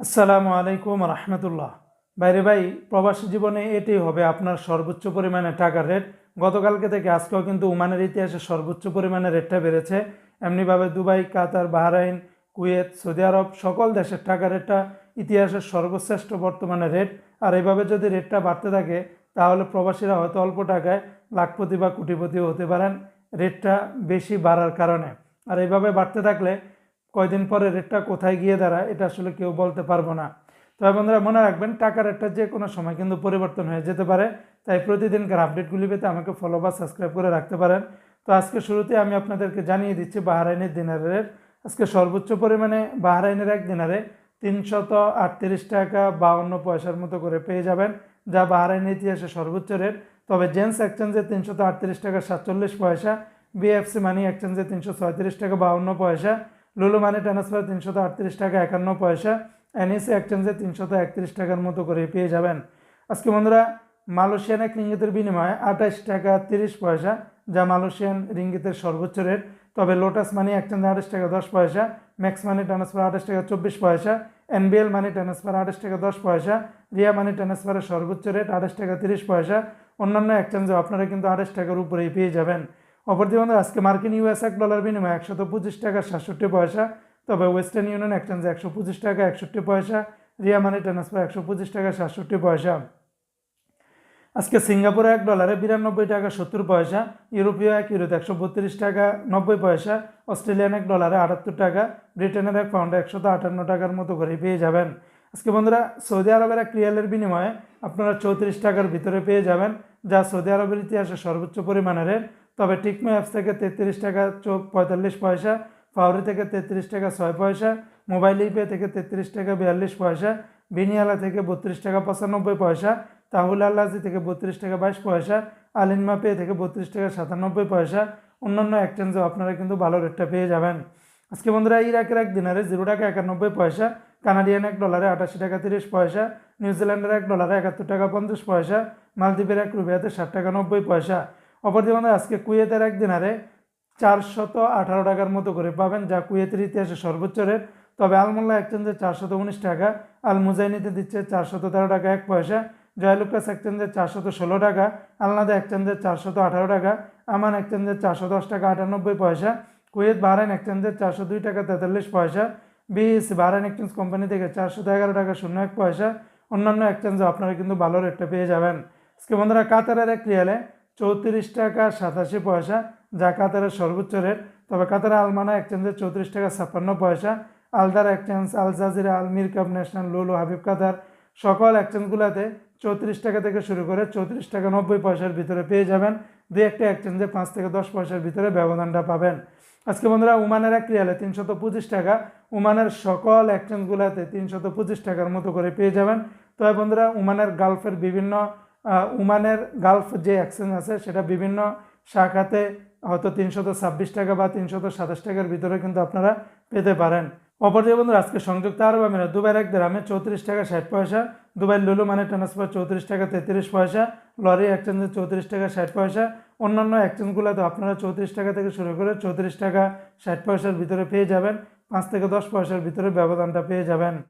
আসসালামু আলাইকুম রহমতুল্লাহ। বাইরে ভাই, প্রবাসী জীবনে এটাই হবে আপনার সর্বোচ্চ পরিমাণে টাকার রেট গতকালকে থেকে আজকেও কিন্তু ওমানের ইতিহাসে সর্বোচ্চ পরিমাণে রেটটা বেড়েছে। এমনিভাবে Dubai, Qatar, Bahrain, Kuwait, Saudi আরব সকল দেশের টাকা রেটটা ইতিহাসের সর্বশ্রেষ্ঠ বর্তমানে রেট আর এভাবে যদি রেটটা বাড়তে থাকে, তাহলে প্রবাসীরা হয়তো অল্প টাকায় লাখপতি বা কোটিপতিও হতে পারেন। রেটটা বেশি বাড়ার কারণে। আর এইভাবে বাড়তে থাকলে কয়দিন পরে রেটটা কোথায় গিয়ে দাঁড়ায়, এটা আসলে কেউ বলতে পারব না। তবে বন্ধুরা, মনে রাখবেন, টাকার রেটটা যে কোনো সময় কিন্তু পরিবর্তন হয়ে যেতে পারে। তাই প্রতিদিনকার আপডেটগুলি পেতে আমাকে ফলো বা সাবস্ক্রাইব করে রাখতে পারেন। তো আজকে শুরুতে আমি আপনাদেরকে জানিয়ে দিচ্ছি, বাহারাইনের দিনারের আজকে সর্বোচ্চ পরিমাণে বাহারাইনের এক দিনারে তিনশত আটত্রিশ টাকা বাউন্ন পয়সার মতো করে পেয়ে যাবেন, যা বাহারাইনের ইতিহাসে সর্বোচ্চ রেট তবে জেন্টস এক্সচেঞ্জে তিনশত আটত্রিশ টাকা সাতচল্লিশ পয়সা বিএফসি মানি এক্সচেঞ্জে তিনশো ছয়ত্রিশ টাকা বাউন্ন পয়সা লুলু মানি ট্রান্সফার তিনশত আটত্রিশ টাকা একান্ন পয়সা এনএসি এক্সচেঞ্জে তিনশত একত্রিশ টাকার মতো করে পেয়ে যাবেন। আজকে বন্ধুরা, মালয়েশিয়ান এক রিঙ্গিতের বিনিময়ে আঠাশ টাকা তিরিশ পয়সা, যা মালয়েশিয়ান রিঙ্গিতের সর্বোচ্চ রেট তবে লোটাস মানি এক্সচেঞ্জে আঠাশ টাকা দশ পয়সা ম্যাক্স মানি ট্রান্সফার আঠাশ টাকা চব্বিশ পয়সা এনবিএল মানি ট্রান্সফার আঠাশ টাকা দশ পয়সা রিয়া মানি ট্রান্সফারের সর্বোচ্চ রেট আঠাশ টাকা তিরিশ পয়সা। অন্যান্য এক্সচেঞ্জে আপনারা কিন্তু আঠাশ টাকার উপরেই পেয়ে যাবেন। অপরদিকে বন্ধুরা, আজকে মার্কিন ইউএস এক ডলার বিনিময়ে একশত পঁচিশ টাকা সাতষট্টি পয়সা, তবে ওয়েস্টার্ন ইউনিয়ন এক্সচেঞ্জে একশো পঁচিশ টাকা একষট্টি পয়সা, রিয়া মানি ট্রান্সফার একশো পঁচিশ টাকা সাতষট্টি পয়সা। আজকে সিঙ্গাপুরে এক ডলারে বিরানব্বই টাকা সত্তর পয়সা, ইউরোপীয় এক ইউরোতে একশো বত্রিশ টাকা নব্বই পয়সা, অস্ট্রেলিয়ান এক ডলারে আটাত্তর টাকা, ব্রিটেনের এক পাউন্ডে একশত আটান্ন টাকার মতো করে পেয়ে যাবেন। আজকে বন্ধুরা, সৌদি আরবের এক রিয়ালের বিনিময়ে আপনারা চৌত্রিশ টাকার ভিতরে পেয়ে যাবেন, যা সৌদি আরবের ইতিহাসে সর্বোচ্চ পরিমাণের তবে টিকমো অ্যাপস থেকে তেত্রিশ টাকা চোখ পঁয়তাল্লিশ পয়সা ফাউরি থেকে তেত্রিশ টাকা ছয় পয়সা, মোবাইল ইপে থেকে তেত্রিশ টাকা বিয়াল্লিশ পয়সা, বিনিয়ালা থেকে বত্রিশ টাকা পঁচানব্বই পয়সা, তাহুল আল্লাজি থেকে বত্রিশ টাকা বাইশ পয়সা আলিনমা পে থেকে বত্রিশ টাকা সাতানব্বই পয়সা, অন্যান্য এক্সচেঞ্জেও আপনারা কিন্তু ভালো রেটটা পেয়ে যাবেন। আজকে বন্ধুরা, ইরাকের এক দিনারে জিরো টাকা একানব্বই পয়সা, কানাডিয়ান এক ডলারে আটাশি টাকা তিরিশ পয়সা, নিউজিল্যান্ডের এক ডলারে একাত্তর টাকা পঞ্চাশ পয়সা, মালদ্বীপের এক রুবিয়াতে ষাট টাকা নব্বই পয়সা। অপরদিকে বন্ধুরা আজকে কুয়েতের এক দিনারে চারশত আঠারো টাকার মতো করে পাবেন, যা কুয়েতের ইতিহাসে সর্বোচ্চ রেট। তবে আলমোল্লা এক্সচেঞ্জে চারশত উনিশ টাকা আল মুজাইনিতে দিচ্ছে চারশত তেরো টাকা এক পয়সা, জয়লুকাস এক্সচেঞ্জে চারশত ষোলো টাকা, আলনাদা এক্সচেঞ্জে চারশত আঠারো টাকা, আমান এক্সচেঞ্জে চারশো দশ টাকা আটানব্বই পয়সা, কুয়েত বাহরাইন এক্সচেঞ্জে চারশো দুই টাকা তেতাল্লিশ পয়সা বিএস বাহরাইন এক্সচেঞ্জ কোম্পানি থেকে চারশো এগারো টাকা শূন্য এক পয়সা। অন্যান্য এক্সচেঞ্জে আপনারা কিন্তু ভালো রেটটা পেয়ে যাবেন। আজকে বন্ধুরা কাতারের এক রিয়ালে চৌত্রিশ টাকা সাতাশি পয়সা, যা কাতারের সর্বোচ্চ রেট তবে কাতারের আলমানা এক্সচেঞ্জে চৌত্রিশ টাকা ছাপ্পান্ন পয়সা। Aldar exchange Al Jazeera, Al Mirqab national, Lulu, Habib Qatar, সকল এক্সচেঞ্জগুলোতে চৌত্রিশ টাকা থেকে শুরু করে চৌত্রিশ টাকা নব্বই পয়সার ভিতরে পেয়ে যাবেন। দুই একটা এক্সচেঞ্জে পাঁচ থেকে দশ পয়সার ভিতরে ব্যবধানটা পাবেন। আজকে বন্ধুরা, উমানের এক রিয়ালে তিনশত পঁচিশ টাকা, উমানের সকল এক্সচেঞ্জগুলোতে তিনশত পঁচিশ টাকার মতো করে পেয়ে যাবেন। তবে বন্ধুরা, উমানের গালফের বিভিন্ন উমানের গালফ যে এক্সচেঞ্জ আছে, সেটা বিভিন্ন শাখাতে হয়তো তিনশত ছাব্বিশ টাকা বা তিনশত সাতাশ টাকার ভিতরে কিন্তু আপনারা পেতে পারেন। অপরদিকে বন্ধুরা, আজকে সংযুক্ত আরব আমিরাত, দুবাইয়ের এক গ্রামে চৌত্রিশ টাকা ষাট পয়সা দুবাই লুলু মানে ট্রান্সফার চৌত্রিশ টাকা তেত্রিশ পয়সা, লরি এক্সচেঞ্জে চৌত্রিশ টাকা ষাট পয়সা, অন্যান্য এক্সচেঞ্জগুলোতে আপনারা চৌত্রিশ টাকা থেকে শুরু করে চৌত্রিশ টাকা ষাট পয়সার ভিতরে পেয়ে যাবেন, পাঁচ থেকে দশ পয়সার ভিতরে ব্যবধানটা পেয়ে যাবেন।